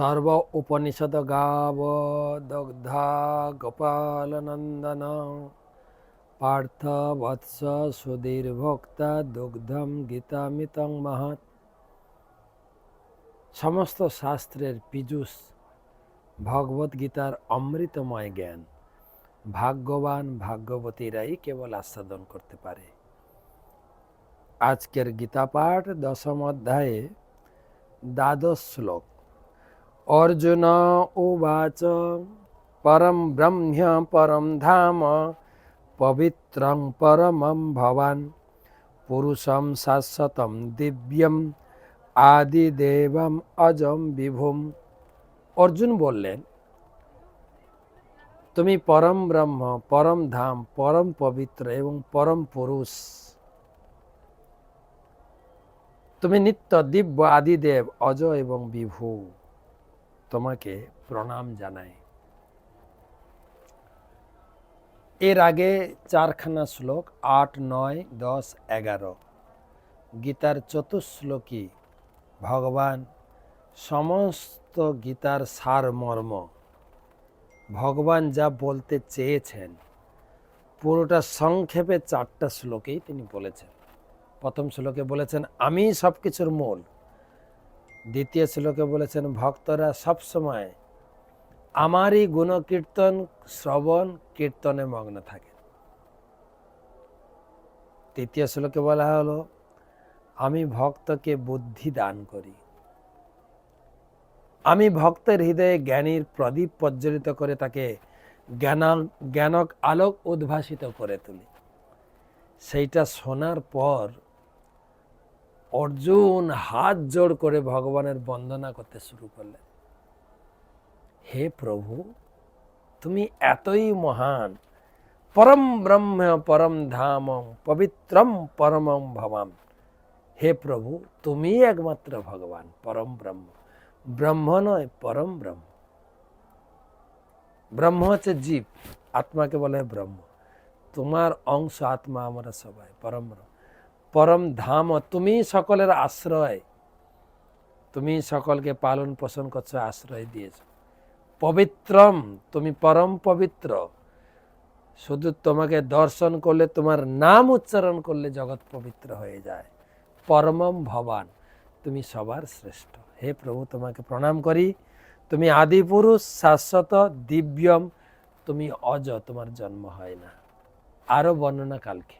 সর্ব উপনিষদ গাব দগ্ধা গোপালনন্দন পার্থ বৎস সুধীর ভোক্তা দুগ্ধম গীতামিতং মহৎ সমস্ত শাস্ত্রের পীযুষ ভগবত গীতার অমৃতময় জ্ঞান ভাগ্যবান ভাগ্যবতীরাই কেবল আস্বাদন করতে পারে আজকের গীতা পাঠ দশম অধ্যায়ে দ্বাদশ শ্লোক অর্জুন উবাচ, পরম ব্রহ্ম, পরম ধাম, পবিত্রং পরমম ভবান। পুরুষম শাশ্বতম দিব্যম, আদিদেবম অজম বিভুম। অর্জুন বললেন, তুমি পরম ব্রহ্ম, পরম ধাম, পরম পবিত্র এবং পরম পুরুষ। তুমি নিত্য দিব্য আদিদেব অজ এবং বিভু। তোমাকে প্রণাম জানাই। এর আগে চারখানা শ্লোক, আট, নয়, দশ, এগারো। গীতার চতুশ্লোকী ভগবান সমস্ত গীতার সারমর্ম ভগবান যা বলতে চেয়েছেন, পুরোটা সংক্ষেপে চারটা শ্লোকেই তিনি বলেছেন। প্রথম শ্লোকে বলেছেন, আমি সব কিছুর মূল দ্বিতীয় শ্লোকে বলেছেন, ভক্তরা সবসময় আমারই গুণকীর্তন, শ্রবণ, কীর্তনে মগ্ন থাকে তৃতীয় শ্লোকে বলা হলো, আমি ভক্তকে বুদ্ধি দান করি। আমি ভক্তের হৃদয়ে জ্ঞানীর প্রদীপ প্রজ্বলিত করে তাকে জ্ঞান জ্ঞানক আলোক উদ্ভাসিত করে তুলি। সেইটা শোনার পর অর্জুন হাত জোড় করে ভগবানের বন্দনা করতে শুরু করলেন। হে প্রভু, তুমি এতই মহান। পরম ব্রহ্ম, পরম ধাম, পবিত্রম পরমম ভবাম। হে প্রভু তুমি একমাত্র ভগবান, পরম ব্রহ্ম। ব্রহ্ম নয়, পরম ব্রহ্ম। ব্রহ্ম হচ্ছে জীব, আত্মাকে বলে ব্রহ্ম। তোমার অংশ আত্মা আমরা সবাই, পরম ব্রহ্ম। পরম ধাম, তুমি সকলের আশ্রয়। তুমি সকলকে পালন পোষণ করছ, আশ্রয় দিয়েছ। পবিত্রম, তুমি পরম পবিত্র। শুধু তোমাকে দর্শন করলে, তোমার নাম উচ্চারণ করলে জগৎ পবিত্র হয়ে যায়। পরমম ভবান, তুমি সবার শ্রেষ্ঠ। হে প্রভু, তোমাকে প্রণাম করি। তুমি আদিপুরুষ, শাশ্বত, দিব্যম, তুমি অজ, তোমার জন্ম হয় না। আরও বর্ণনা কালকে।